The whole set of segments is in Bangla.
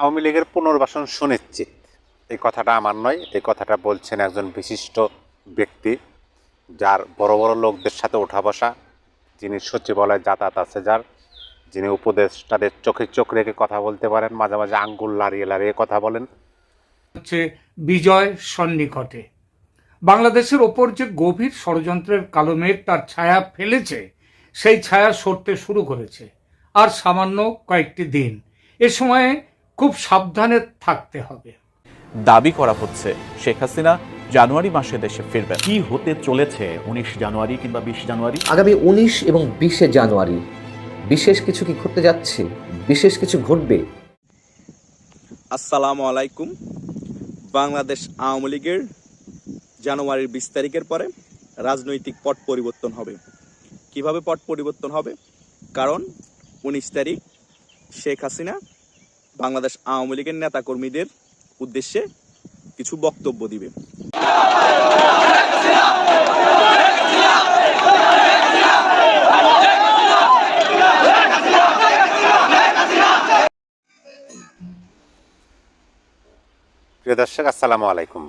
আওয়ামী লীগের পুনর্বাসন সুনিশ্চিত এই কথাটা আমার নয়, এই কথাটা বলছেন একজন বিশিষ্ট ব্যক্তি যার বড় বড় লোকদের সাথে ওঠা বসা, যিনি সচিবালয়ে যাতায়াত আছে যার, যিনি উপদেষ্টাদের চোখে চোখ রেখে কথা বলতে পারেন, মাঝে মাঝে আঙ্গুল লাড়িয়ে লাড়িয়ে কথা বলেন। হচ্ছে বিজয় সন্নিকটে। বাংলাদেশের ওপর যে গভীর ষড়যন্ত্রের কালো মেঘ তার ছায়া ফেলেছে, সেই ছায়া সরতে শুরু করেছে। আর সামান্য কয়েকটি দিন। এ সময়ে খুব সাবধানে থাকতে হবে। দাবি করা হচ্ছে শেখ হাসিনা জানুয়ারি মাসে দেশে ফিরবেন। কি হতে চলেছে উনিশ জানুয়ারি কিংবা বিশ জানুয়ারি? আগামী উনিশ এবং বিশে জানুয়ারি বিশেষ কিছু কি ঘটতে যাচ্ছে? বিশেষ কিছু ঘটবে? আসসালামু আলাইকুম। বাংলাদেশ আওয়ামী লীগের জানুয়ারির বিশ তারিখের পরে রাজনৈতিক পট পরিবর্তন হবে। কীভাবে পট পরিবর্তন হবে? কারণ উনিশ তারিখ শেখ হাসিনা বাংলাদেশ আওয়ামী লীগের নেতাকর্মীদের উদ্দেশ্যে কিছু বক্তব্য দিবে। প্রিয় দর্শক, আসসালামু আলাইকুম।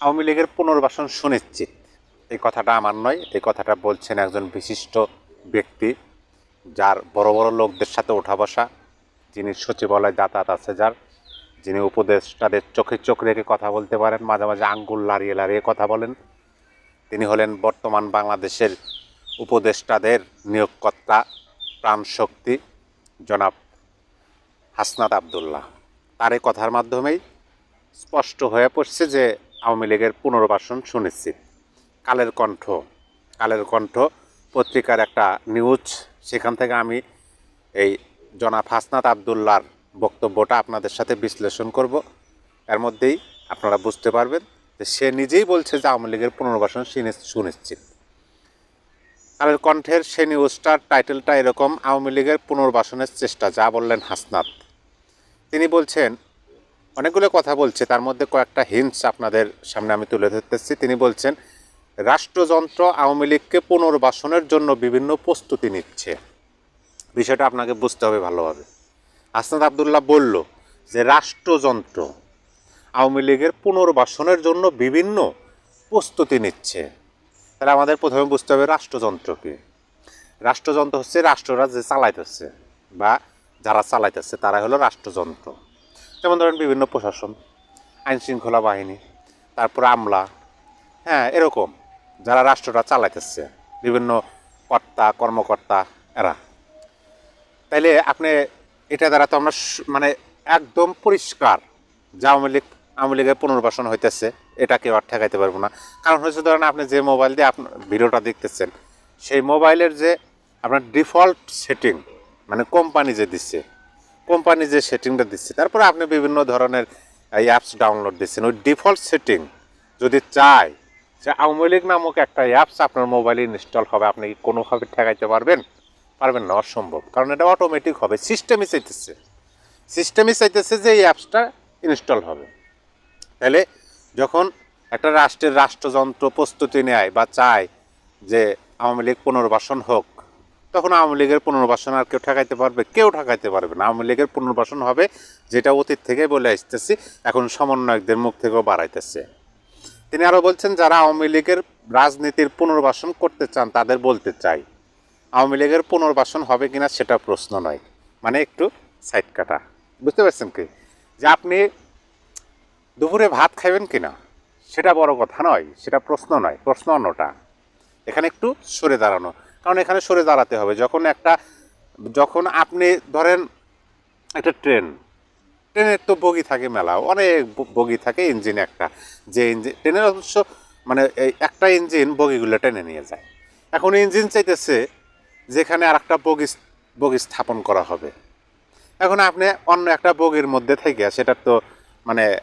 আওয়ামী লীগের পুনর্বাসন সুনিশ্চিত। এই কথাটা আমার নয়, এই কথাটা বলছেন একজন বিশিষ্ট ব্যক্তি, যার বড় বড় লোকদের সাথে ওঠা বসা যিনি সচিবালয় যাতায়াত আছে, যার যিনি উপদেষ্টাদের চোখে চোখ রেখে কথা বলতে পারেন, মাঝে মাঝে আঙ্গুল লাড়িয়ে লাড়িয়ে কথা বলেন। তিনি হলেন বর্তমান বাংলাদেশের উপদেষ্টাদের নিয়োগকর্তা, প্রাণশক্তি, জনাব হাসনাত আবদুল্লাহ। তার এই কথার মাধ্যমেই স্পষ্ট হয়ে পড়ছে যে আওয়ামী লীগের পুনর্বাসন সুনিশ্চিত। কালের কণ্ঠ কালের কণ্ঠ পত্রিকার একটা নিউজ, সেখান থেকে আমি এই জনাব হাসনাত আবদুল্লার বক্তব্যটা আপনাদের সাথে বিশ্লেষণ করব। এর মধ্যেই আপনারা বুঝতে পারবেন যে সে নিজেই বলছে যে আওয়ামী লীগের পুনর্বাসন সুনি- সুনিশ্চিত। কালের কণ্ঠের সে নিউজটার টাইটেলটা এরকম, আওয়ামী লীগের পুনর্বাসনের চেষ্টা, যা বললেন হাসনাত। তিনি বলছেন, অনেকগুলো কথা বলছে, তার মধ্যে কয়েকটা হিন্টস আপনাদের সামনে আমি তুলে ধরতেছি। তিনি বলছেন, রাষ্ট্রযন্ত্র আওয়ামী লীগকে পুনর্বাসনের জন্য বিভিন্ন প্রস্তুতি নিচ্ছে। বিষয়টা আপনাকে বুঝতে হবে ভালোভাবে। হাসনাত আবদুল্লাহ বলল যে রাষ্ট্রযন্ত্র আওয়ামী লীগের পুনর্বাসনের জন্য বিভিন্ন প্রস্তুতি নিচ্ছে। তাহলে আমাদের প্রথমে বুঝতে হবে রাষ্ট্রযন্ত্র কি। রাষ্ট্রযন্ত্র হচ্ছে রাষ্ট্ররা যে চালাইতেছে বা যারা চালাইতেছে তারা হলো রাষ্ট্রযন্ত্র। যেমন ধরেন বিভিন্ন প্রশাসন আইন শৃঙ্খলা বাহিনী, তারপর আমলা হ্যাঁ এরকম যারা রাষ্ট্রটা চালাইতেছে, বিভিন্ন কর্তা, কর্মকর্তা, এরা। তাইলে আপনি এটা দ্বারা তো আমরা মানে একদম পরিষ্কার যে আওয়ামী লীগ, আওয়ামী লীগের পুনর্বাসন হইতেছে, এটা কেউ আর ঠেকাইতে পারব না। কারণ হচ্ছে ধরেন আপনি যে মোবাইল দিয়ে আপনার ভিডিওটা দেখতেছেন, সেই মোবাইলের যে আপনার ডিফল্ট সেটিং মানে কোম্পানি যে দিচ্ছে কোম্পানি যে সেটিংটা দিচ্ছে তারপরে আপনি বিভিন্ন ধরনের এই অ্যাপস ডাউনলোড দিচ্ছেন। ওই ডিফল্ট সেটিং যদি চায়, যে আওয়ামী লীগ নামক একটা অ্যাপস আপনার মোবাইলে ইনস্টল হবে, আপনি কি কোনোভাবে ঠেকাইতে পারবেন? পারবেন না, অসম্ভব। কারণ এটা অটোমেটিক হবে সিস্টেমই চাইতেছে। সিস্টেমই চাইতেছে যে এই অ্যাপসটা ইনস্টল হবে। তাহলে যখন একটা রাষ্ট্রের রাষ্ট্রযন্ত্র প্রস্তুতি নেয় বা চায় যে আওয়ামী লীগ পুনর্বাসন হোক, তখন আওয়ামী লীগের পুনর্বাসন আর কেউ ঠেকাইতে পারবে? কেউ ঠেকাইতে পারবে না। আওয়ামী লীগের পুনর্বাসন হবে যেটা অতীত থেকে বলে আসতেছি, এখন সমন্বয়কদের মুখ থেকেও বাড়াইতেছে। তিনি আরও বলছেন, যারা আওয়ামী লীগের রাজনীতির পুনর্বাসন করতে চান, তাদের বলতে চাই। আওয়ামী লীগের পুনর্বাসন হবে কিনা সেটা প্রশ্ন নয়। মানে একটু সাইড কাটা। বুঝতে পারছেন কি? যে আপনি দুপুরে ভাত খাবেন কিনা, সেটা বড় কথা নয়, সেটা প্রশ্ন নয়, প্রশ্ন অন্যটা। এখানে একটু সরে দাঁড়ানো। কারণ এখানে সরে দাঁড়াতে হবে। যখন একটা, যখন আপনি ধরেন একটা ট্রেন, ট্রেনের তো বগি থাকে মেলা, অনেক বগি থাকে ইঞ্জিন একটা। যে ইঞ্জিন ট্রেনের অবশ্য মানে একটা ইঞ্জিন বগিগুলো টেনে নিয়ে যায়। এখন ইঞ্জিন চাইতেছে যেখানে আর একটা বগি বগি স্থাপন করা হবে। এখন আপনি অন্য একটা বগির মধ্যে থেকে সেটা তো মানে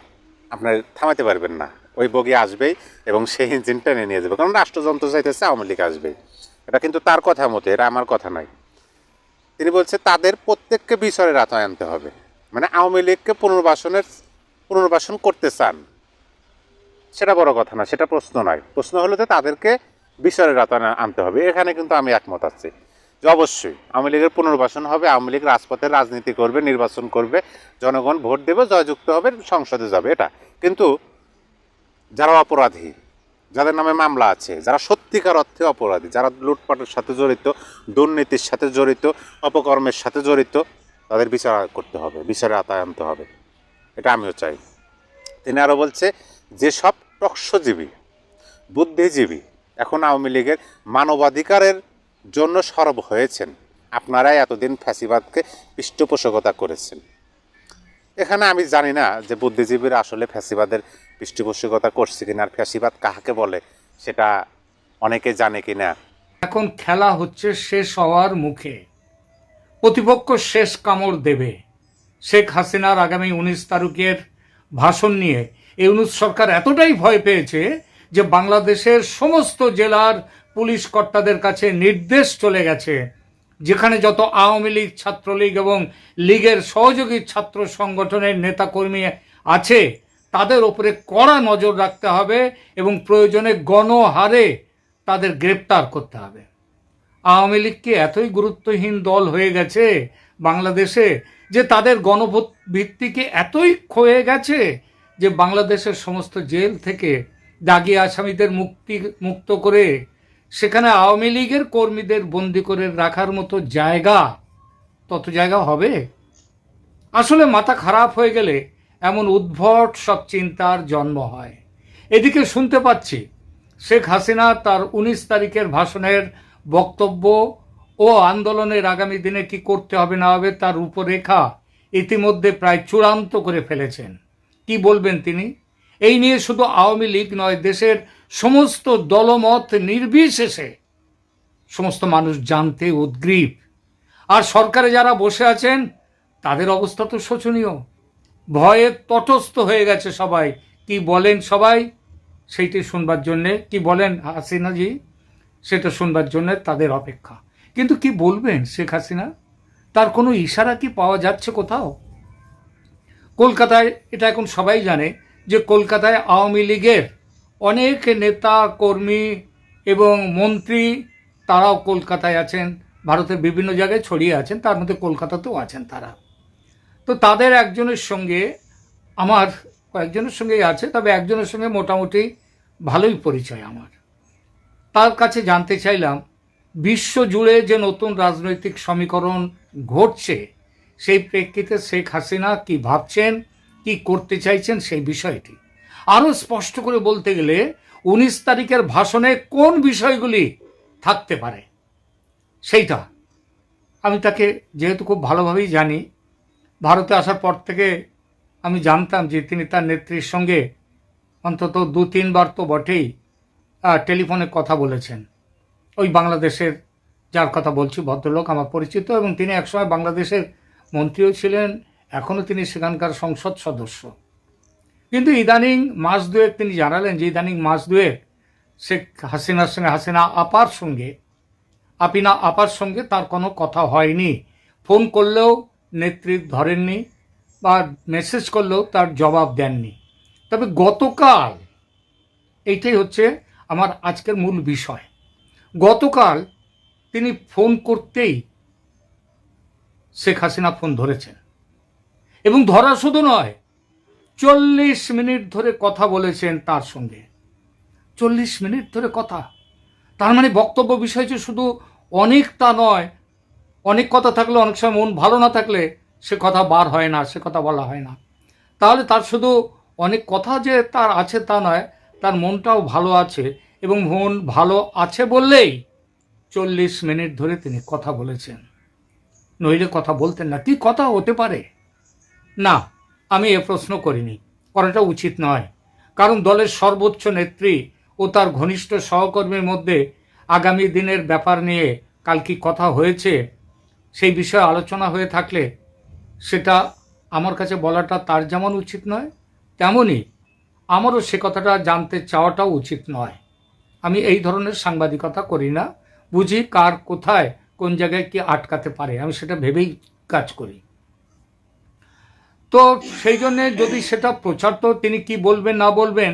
আপনার থামাতে পারবেন না। ওই বগি আসবেই এবং সেই ইঞ্জিন টেনে নিয়ে যাবে। কারণ রাষ্ট্রযন্ত্র চাইতেছে আওয়ামী লীগ আসবেই এটা কিন্তু তার কথা মতো, এটা আমার কথা নয়। তিনি বলছে, তাদের প্রত্যেককে বিচারের আওতায় আনতে হবে। মানে আওয়ামী লীগকে পুনর্বাসনের, পুনর্বাসন করতে চান। সেটা বড় কথা না সেটা প্রশ্ন নয়। প্রশ্ন হলো যে তাদেরকে বিচারের আওতায় আনতে হবে। এখানে কিন্তু আমি একমত আছি। অবশ্যই আওয়ামী লীগের পুনর্বাসন হবে, আওয়ামী লীগ রাজপথে রাজনীতি করবে, নির্বাচন করবে, জনগণ ভোট দেবে, জয়যুক্ত হবে, সংসদে যাবে, এটা। কিন্তু যারা অপরাধী, যাদের নামে মামলা আছে, যারা সত্যিকার অর্থে অপরাধী, যারা লুটপাটের সাথে জড়িত, দুর্নীতির সাথে জড়িত, অপকর্মের সাথে জড়িত, তাদের বিচার করতে হবে, বিচারে আতায় আনতে হবে। এটা আমিও চাই। তিনি আরও বলছে যে সব টকসজীবী বুদ্ধিজীবী, এখন আওয়ামী লীগের মানবাধিকারের জন্য সরব হয়েছেন। আপনারাই এতদিন ফ্যাসিবাদকে পৃষ্ঠপোষকতা করেছেন। এখানে আমি জানি না যে বুদ্ধিজীবীরা আসলে ফ্যাসিবাদের পৃষ্ঠপোষকতা করছে কিনা আর ফ্যাসিবাদ কাহাকে বলে, সেটা অনেকে জানে কিনা। এখন খেলা হচ্ছে শেষ হওয়ার মুখে। প্রতিপক্ষ শেষ কামড় দেবে। শেখ হাসিনার আগামী উনিশ তারিখের ভাষণ নিয়ে ইউনুস সরকার এতটাই ভয় পেয়েছে যে বাংলাদেশের সমস্ত জেলার পুলিশ কর্তাদের কাছে নির্দেশ চলে গেছে, যেখানে যত আওয়ামী লীগ ছাত্রলীগ এবং লীগের সহযোগী ছাত্র সংগঠনের নেতাকর্মী আছে, তাদের ওপরে কড়া নজর রাখতে হবে এবং প্রয়োজনে গণহারে তাদের গ্রেপ্তার করতে হবে। আওয়ামী লীগ কি এতই গুরুত্বহীন দল হয়ে গেছে বাংলাদেশে যে তাদের গণভোট ভিত্তিকে এতই ক্ষয়ে গেছে যে বাংলাদেশের সমস্ত জেল থেকে দাগি আসামিদের মুক্তি, মুক্ত করে সেখানে আওয়ামী লীগের কর্মীদের বন্দি করে রাখার মতো জায়গা, তত জায়গা হবে? আসলে মাথা খারাপ হয়ে গেলে এমন উদ্ভট সব চিন্তার জন্ম হয়। এদিকে শুনতে পাচ্ছি, শেখ হাসিনা তার উনিশ তারিখের ভাষণের বক্তব্য ও আন্দোলনের আগামী দিনে কি করতে হবে না হবে তার রূপরেখা ইতিমধ্যে প্রায় চূড়ান্ত করে ফেলেছেন। কি বলবেন তিনি? এই নিয়ে শুধু আওয়ামী লীগ নয়, দেশের সমস্ত দলমত নির্বিশেষে সমস্ত মানুষ জানতে উদ্গ্রীব। আর সরকারে যারা বসে আছেন, তাদের অবস্থা তো শোচনীয়। ভয়ে তটস্থ হয়ে গেছে সবাই। কি বলেন সবাই? সেইটি শুনবার জন্যে, কি বলেন হাসিনাজি? সেটা শুনবার জন্য তাদের অপেক্ষা। কিন্তু কি বলবেন শেখ হাসিনা? তার কোনো ইশারা কি পাওয়া যাচ্ছে কোথাও? কলকাতায়, এটা এখন সবাই জানে যে কলকাতায় আওয়ামী লীগের অনেক নেতা, কর্মী এবং মন্ত্রী তারাও কলকাতায় আছেন। ভারতের বিভিন্ন জায়গায় ছড়িয়ে আছেন, তার মধ্যে কলকাতাতেও আছেন তারা। তো তাদের একজনের সঙ্গে আমার কয়েকজনের সঙ্গেই আছে, তবে একজনের সঙ্গে মোটামুটি ভালোই পরিচয় আমার। তার কাছে জানতে চাইলাম, বিশ্ব জুড়ে যে নতুন রাজনৈতিক সমীকরণ ঘটছে, সেই প্রেক্ষিতে শেখ হাসিনা কি ভাবছেন, কি করতে চাইছেন সেই বিষয়টি। আরও স্পষ্ট করে বলতে গেলে উনিশ তারিখের ভাষণে কোন বিষয়গুলি থাকতে পারে? সেইটা। আমি তাকে যেহেতু খুব ভালোভাবেই জানি, ভারতে আসার পর থেকে আমি জানতাম যে তিনি তার নেত্রীর সঙ্গে অন্তত দু তিনবার তো বটেই টেলিফোনে কথা বলেছেন। ওই বাংলাদেশের যার কথা বলছি, ভদ্রলোক আমার পরিচিত এবং তিনি একসময় বাংলাদেশের মন্ত্রীও ছিলেন এখনও তিনি সেখানকার সংসদ সদস্য। কিন্তু ইদানিং মাস দুয়েক তিনি জানালেন যে ইদানিং মাস দুয়েক শেখ হাসিনার সঙ্গে, হাসিনা আপার সঙ্গে, আপিনা আপার সঙ্গে তার কোনো কথা হয়নি। ফোন করলেও নেত্রী ধরেননি বা মেসেজ করলেও তার জবাব দেননি। তবে গতকাল, এইটাই হচ্ছে আমার আজকের মূল বিষয়। গতকাল তিনি ফোন করতেই শেখ হাসিনা ফোন ধরেছেন। এবং ধরা শুধু নয় চল্লিশ মিনিট ধরে কথা বলেছেন তার সঙ্গে। চল্লিশ মিনিট ধরে কথা। তার মানে বক্তব্য বিষয় যে শুধু অনেক তা নয়, অনেক কথা থাকলে অনেক সময় মন ভালো না থাকলে সে কথা বার হয় না, সে কথা বলা হয় না। তাহলে তার শুধু অনেক কথা যে তার আছে তা নয়, তার মনটাও ভালো আছে এবং মন ভালো আছে বললেই চল্লিশ মিনিট ধরে তিনি কথা বলেছেন। নইলে কথা বলতেন না। কি কথা হতে পারে? না। আমি এ প্রশ্ন করিনি। করাটা উচিত নয়। কারণ দলের সর্বোচ্চ নেত্রী ও তার ঘনিষ্ঠ সহকর্মীর মধ্যে আগামী দিনের ব্যাপার নিয়ে কাল কি কথা হয়েছে সেই বিষয়ে আলোচনা হয়ে থাকলে সেটা আমার কাছে বলাটা তার যেমন উচিত নয়, তেমনই আমারও সে কথাটা জানতে চাওয়াটাও উচিত নয়। আমি এই ধরনের সাংবাদিকতা করি না। বুঝি কার কোথায় কোন জায়গায় কি আটকাতে পারে। আমি সেটা ভেবেই কাজ করি। তো সেই জন্যে যদি সেটা প্রচার তো তিনি কি বলবেন, না বলবেন,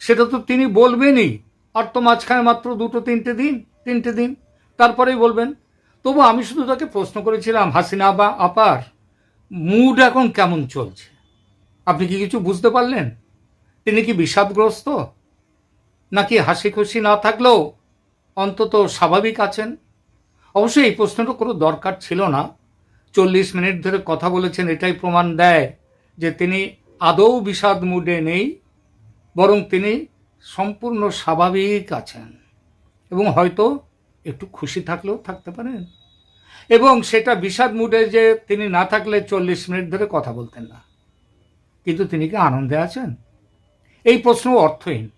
সেটা তো তিনি বলবেনই। আর তো মাঝখানে মাত্র দুটো তিনটে দিন তিনটে দিন। তারপরেই বলবেন। তবু আমি শুধু তাকে প্রশ্ন করেছিলাম, হাসিনা বা আপার মুড এখন কেমন চলছে? আপনি কি কিছু বুঝতে পারলেন? তিনি কি বিষাদগ্রস্ত? নাকি হাসি খুশি না থাকলেও অন্তত স্বাভাবিক আছেন? অবশ্যই এই প্রশ্নটা কোনো দরকার ছিল না। চল্লিশ মিনিট ধরে কথা বলেছেন, এটাই প্রমাণ দেয় যে তিনি আদৌ বিষাদ মুডে নেই, বরং তিনি সম্পূর্ণ স্বাভাবিক আছেন। এবং হয়তো একটু খুশি থাকলেও থাকতে পারেন। এবং সেটা বিষাদ মুডে যে তিনি না থাকলে চল্লিশ মিনিট ধরে কথা বলতেন না। কিন্তু তিনি কি আনন্দে আছেন? এই প্রশ্ন অর্থহীন।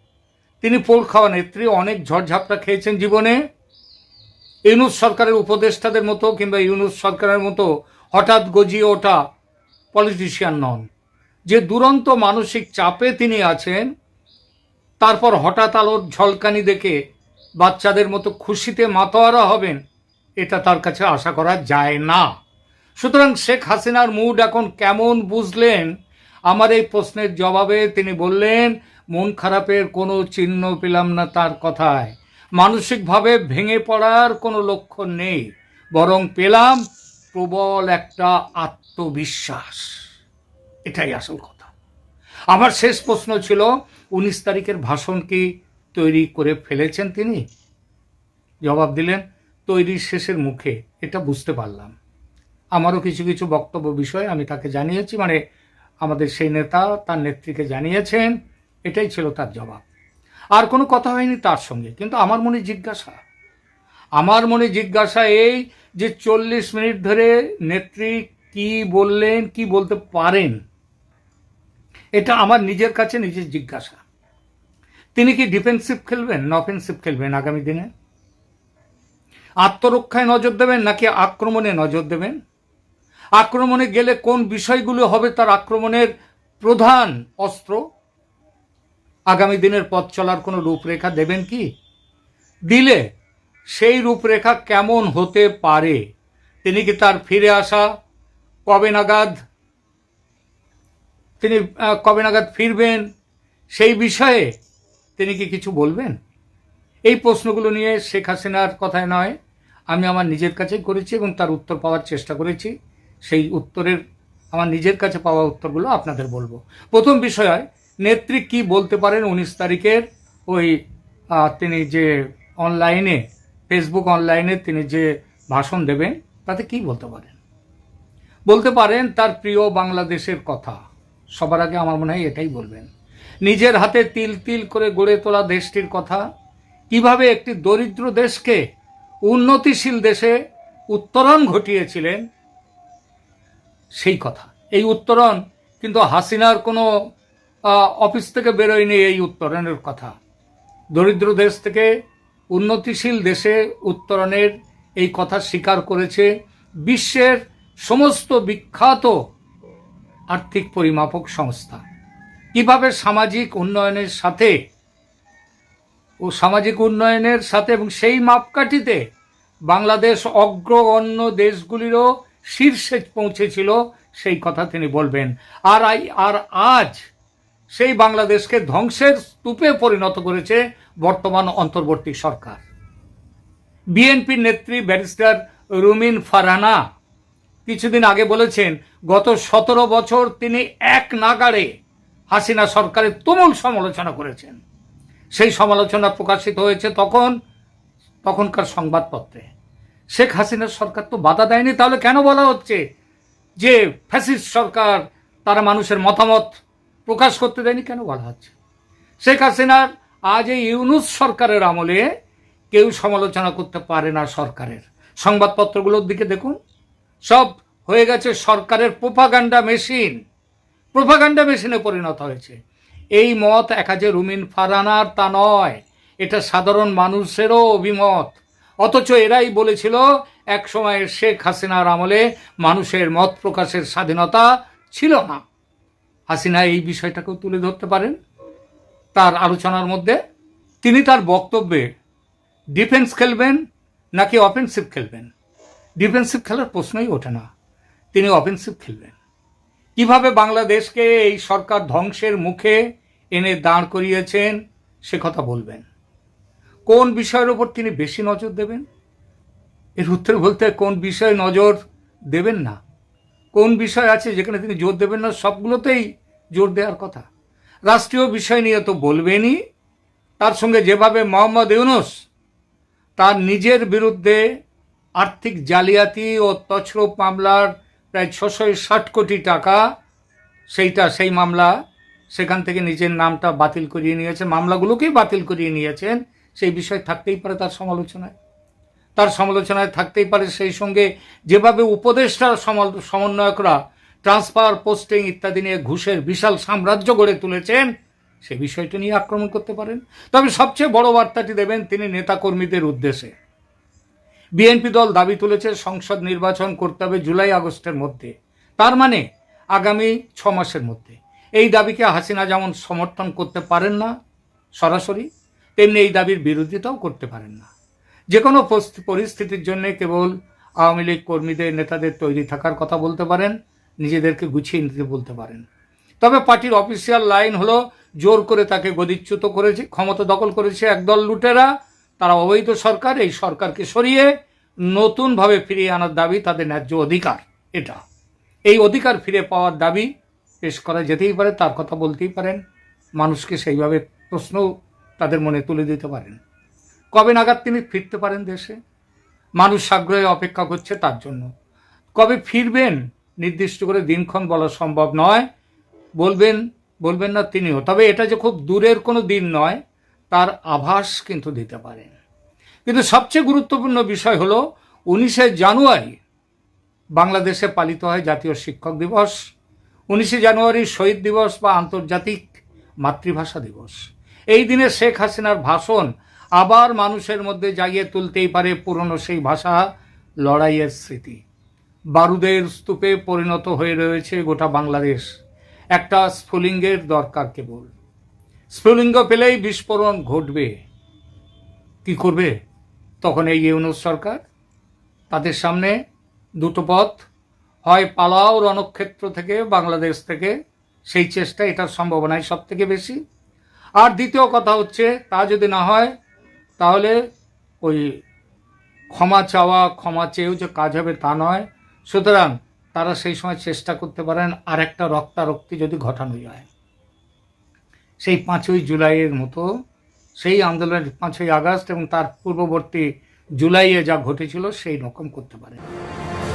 তিনি পোল খাওয়া নেত্রী, অনেক ঝড়ঝাপটা খেয়েছেন জীবনে। ইউনুস সরকারের উপদেষ্টাদের মতো কিংবা ইউনুস সরকারের মতো হঠাৎ গজিয়ে ওঠা পলিটিশিয়ান নন। যে দুরন্ত মানসিক চাপে তিনি আছেন, তারপর হঠাৎ আলোর ঝলকানি দেখে বাচ্চাদের মতো খুশিতে মাতোয়ারা হবেন, এটা তার কাছে আশা করা যায় না। সুতরাং শেখ হাসিনার মুড এখন কেমন বুঝলেন? আমার এই প্রশ্নের জবাবে তিনি বললেন, মন খারাপের কোনো চিহ্ন পেলাম না তার কথায়। মানসিকভাবে ভেঙে পড়ার কোনো লক্ষণ নেই, বরং পেলাম প্রবল একটা আত্মবিশ্বাস। এটাই আসল কথা। আমার শেষ প্রশ্ন ছিল, উনিশ তারিখের ভাষণ কি তৈরি করে ফেলেছেন তিনি? জবাব দিলেন তৈরির শেষের মুখে, এটা বুঝতে পারলাম। আমারও কিছু কিছু বক্তব্য বিষয় আমি তাকে জানিয়েছি মানে আমাদের সেই নেতা তার নেত্রীকে জানিয়েছেন, এটাই ছিল তার জবাব। আর কোনো কথা হয়নি তার সঙ্গে। কিন্তু আমার মনে জিজ্ঞাসা। আমার মনে জিজ্ঞাসা এই যে চল্লিশ মিনিট ধরে নেত্রী কি বললেন, কি বলতে পারেন? এটা আমার নিজের কাছে নিজের জিজ্ঞাসা। তিনি কি ডিফেন্সিভ খেলবেন না অফেন্সিভ খেলবেন আগামী দিনে? আত্মরক্ষায় নজর দেবেন নাকি আক্রমণে নজর দেবেন? আক্রমণে গেলে কোন বিষয়গুলো হবে তার আক্রমণের প্রধান অস্ত্র? আগামী দিনের পথ চলার কোনো রূপরেখা দেবেন কি? দিলে সেই রূপরেখা কেমন হতে পারে? তিনি কি তার ফিরে আসা কবে নাগাদ? তিনি কবে নাগাদ ফিরবেন? সেই বিষয়ে তিনি কি কিছু বলবেন? এই প্রশ্নগুলো নিয়ে শেখ হাসিনার কথায় নয়, আমি আমার নিজের কাছেই করেছি এবং তার উত্তর পাওয়ার চেষ্টা করেছি। সেই উত্তরের, আমার নিজের কাছে পাওয়া উত্তরগুলো আপনাদের বলব। প্রথম বিষয় নেত্রী কি বলতে পারেন উনিশ তারিখের? ওই তিনি যে অনলাইনে ফেসবুক অনলাইনে তিনি যে ভাষণ দেবেন, তাতে কি বলতে পারেন? বলতে পারেন তার প্রিয় বাংলাদেশের কথা। সবার আগে আমার মনে হয় এটাই বলবেন। নিজের হাতে তিল তিল করে গড়ে তোলা দেশটির কথা। কীভাবে একটি দরিদ্র দেশকে উন্নতিশীল দেশে উত্তরণ ঘটিয়েছিলেন, সেই কথা। এই উত্তরণ কিন্তু হাসিনার কোনো অফিস থেকে বেরোয়নি এই উত্তরণের কথা। দরিদ্র দেশ থেকে উন্নতিশীল দেশে উত্তরণের এই কথা স্বীকার করেছে বিশ্বের সমস্ত বিখ্যাত আর্থিক পরিমাপক সংস্থা। কীভাবে সামাজিক উন্নয়নের সাথে ও সামাজিক উন্নয়নের সাথে এবং সেই মাপকাঠিতে বাংলাদেশ অগ্রগণ্য দেশগুলিরও শীর্ষে পৌঁছেছিল, সেই কথা তিনি বলবেন। আর আর আজ সেই বাংলাদেশকে ধ্বংসের স্তূপে পরিণত করেছে বর্তমান অন্তর্বর্তী সরকার। বিএনপির নেত্রী ব্যারিস্টার রুমিন ফারহানা কিছুদিন আগে বলেছেন, গত সতেরো বছর তিনি এক নাগাড়ে হাসিনা সরকারের তুমুল সমালোচনা করেছেন। সেই সমালোচনা প্রকাশিত হয়েছে তখন, তখনকার সংবাদপত্রে। শেখ হাসিনার সরকার তো বাধা দেয়নি, তাহলে কেন বলা হচ্ছে যে ফ্যাসিস্ট সরকার, তারা মানুষের মতামত প্রকাশ করতে দেয়নি, কেন বলা হচ্ছে? শেখ হাসিনার আজ এই ইউনুস সরকারের আমলে কেউ সমালোচনা করতে পারে না সরকারের। সংবাদপত্রগুলোর দিকে দেখুন। সব হয়ে গেছে সরকারের প্রোপাগান্ডা মেশিন। প্রোপাগান্ডা মেশিনে পরিণত হয়েছে। এই মত একাজে রুমিন ফারানার তা নয়। এটা সাধারণ মানুষেরও অভিমত। অথচ এরাই বলেছিল এক সময় শেখ হাসিনার আমলে মানুষের মত প্রকাশের স্বাধীনতা ছিল না। হাসিনা এই বিষয়টাকেও তুলে ধরতে পারেন। তার আলোচনার মধ্যে তিনি তার বক্তব্যে ডিফেন্স খেলবেন নাকি অফেন্সিভ খেলবেন? ডিফেন্সিভ খেলার প্রশ্নই ওঠে না। তিনি অফেন্সিভ খেলবেন। কীভাবে বাংলাদেশকে এই সরকার ধ্বংসের মুখে এনে দাঁড় করিয়েছেন সে কথা বলবেন। কোন বিষয়ের ওপর তিনি বেশি নজর দেবেন? এর উত্তর বলতে কোন বিষয়ে নজর দেবেন না। কোন বিষয় আছে যেখানে তিনি জোর দেবেন না, সবগুলোতেই জোর দেওয়ার কথা। রাষ্ট্রীয় বিষয় নিয়ে তো বলবেনই। তার সঙ্গে যেভাবে মোহাম্মদ ইউনুস তার নিজের বিরুদ্ধে আর্থিক জালিয়াতি ও তছরূপ মামলার প্রায় ছশো ষাট কোটি টাকা, সেইটা, সেই মামলা সেখান থেকে নিজের নামটা বাতিল করিয়ে নিয়েছেন। মামলাগুলোকেই বাতিল করিয়ে নিয়েছেন। সেই বিষয় থাকতেই পারে তার সমালোচনায়। তার সমালোচনায় থাকতেই পারে সেই সঙ্গে যেভাবে উপদেষ্টা সমন্বয়করা ট্রান্সফার, পোস্টিং ইত্যাদি নিয়ে ঘুষের বিশাল সাম্রাজ্য গড়ে তুলেছেন, সে বিষয়টি নিয়ে আক্রমণ করতে পারেন। তবে সবচেয়ে বড় বার্তাটি দেবেন তিনি নেতাকর্মীদের উদ্দেশ্যে। বিএনপি দল দাবি তুলেছে সংসদ নির্বাচন করতে হবে জুলাই আগস্টের মধ্যে। তার মানে আগামী ছ মাসের মধ্যে। এই দাবিকে হাসিনা যেমন সমর্থন করতে পারেন না সরাসরি, তেমনি এই দাবির বিরোধিতাও করতে পারেন না। যে কোনো পরিস্থিতির জন্য কেবল আওয়ামী লীগ কর্মীদের, নেতাদের তৈরি থাকার কথা বলতে পারেন, নিজেদেরকে গুছিয়ে নিতে বলতে পারেন। তবে পার্টির অফিসিয়াল লাইন হলো, জোর করে তাকে গদিচ্যুত করেছে, ক্ষমতা দখল করেছে একদল লুটেরা, তারা অবৈধ সরকার, এই সরকারকে সরিয়ে নতুনভাবে ফিরিয়ে আনার দাবি তাদের ন্যায্য অধিকার, এটা। এই অধিকার ফিরে পাওয়ার দাবি পেশ করা যেতেই পারে, তার কথা বলতেই পারেন। মানুষকে সেইভাবে প্রশ্ন তাদের মনে তুলে দিতে পারেন। কবে নাগাদ তিনি ফিরতে পারেন দেশে? মানুষ আগ্রহে অপেক্ষা করছে তার জন্য। কবে ফিরবেন? নির্দিষ্ট করে দিনক্ষণ বলা সম্ভব নয়। বলবেন বলবেন না তিনিও। তবে এটা যে খুব দূরের কোনো দিন নয়, তার আভাস কিন্তু দিতে পারেন কিন্তু সবচেয়ে গুরুত্বপূর্ণ বিষয় হলো, উনিশে জানুয়ারি বাংলাদেশে পালিত হয় জাতীয় শিক্ষক দিবস। উনিশে জানুয়ারি শহীদ দিবস বা আন্তর্জাতিক মাতৃভাষা দিবস। এই দিনে শেখ হাসিনার ভাষণ আবার মানুষের মধ্যে জাগিয়ে তুলতেই পারে পুরনো সেই ভাষা, লড়াইয়ের স্মৃতি। বারুদের স্তূপে পরিণত হয়ে রয়েছে গোটা বাংলাদেশ। একটা স্ফুলিঙ্গের দরকার কেবল। স্ফুলিঙ্গ পেলেই বিস্ফোরণ ঘটবে। কি করবে তখন এই ইউনুস সরকার? তাদের সামনে দুটো পথ। হয় পালাও রণক্ষেত্র থেকে, বাংলাদেশ থেকে। সেই চেষ্টা এটার সম্ভাবনাই সব থেকে বেশি। আর দ্বিতীয় কথা হচ্ছে, তা যদি না হয় তাহলে ওই ক্ষমা চাওয়া, ক্ষমা চেয়েও যে কাজ হবে তা নয়। সুতরাং তারা সেই সময় চেষ্টা করতে পারেন আর একটা রক্তারক্তি যদি ঘটানো যায়। সেই পাঁচই জুলাইয়ের মতো সেই আন্দোলনের পাঁচই আগস্ট এবং তার পূর্ববর্তী জুলাইয়ে যা ঘটেছিল সেই রকম করতে পারে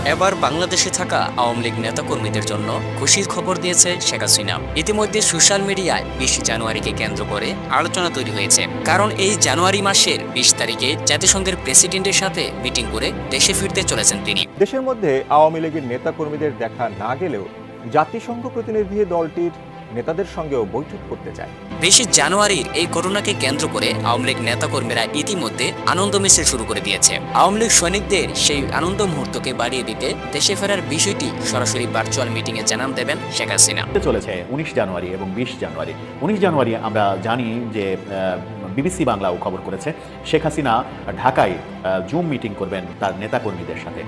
এবার বাংলাদেশে থাকা আওয়ামী লীগ নেতাকর্মীদের জন্য খুশির খবর দিয়েছে শেখ হাসিনা। ইতিমধ্যে সোশ্যাল মিডিয়ায় বিশ জানুয়ারিকে কেন্দ্র করে আলোচনা তৈরি হয়েছে। কারণ এই জানুয়ারি মাসের বিশ তারিখে জাতিসংঘের প্রেসিডেন্টের সাথে মিটিং করে দেশে ফিরতে চলেছেন তিনি। দেশের মধ্যে আওয়ামী লীগের নেতাকর্মীদের দেখা না গেলেও জাতিসংঘ প্রতিনিধি দলটির নেতাদের সঙ্গেও বৈঠক করতে চায়। বিশে জানুয়ারির এই ঘটনাকে কেন্দ্র করে আওয়ামী লীগ নেতাকর্মীরা ইতিমধ্যে আনন্দ মিছিল শুরু করে দিয়েছে। আওয়ামী লীগ সৈনিকদের সেই আনন্দ মুহূর্তকে বাড়িয়ে দিতে দেশে ফেরার বিষয়টি সরাসরি ভার্চুয়াল মিটিংয়ে জানান দেবেন শেখ হাসিনা। চলেছে উনিশ জানুয়ারি এবং বিশ জানুয়ারি। উনিশ জানুয়ারি আমরা জানি যে বিবিসি বাংলাও খবর করেছে শেখ হাসিনা ঢাকায় জুম মিটিং করবেন তার নেতাকর্মীদের সাথে।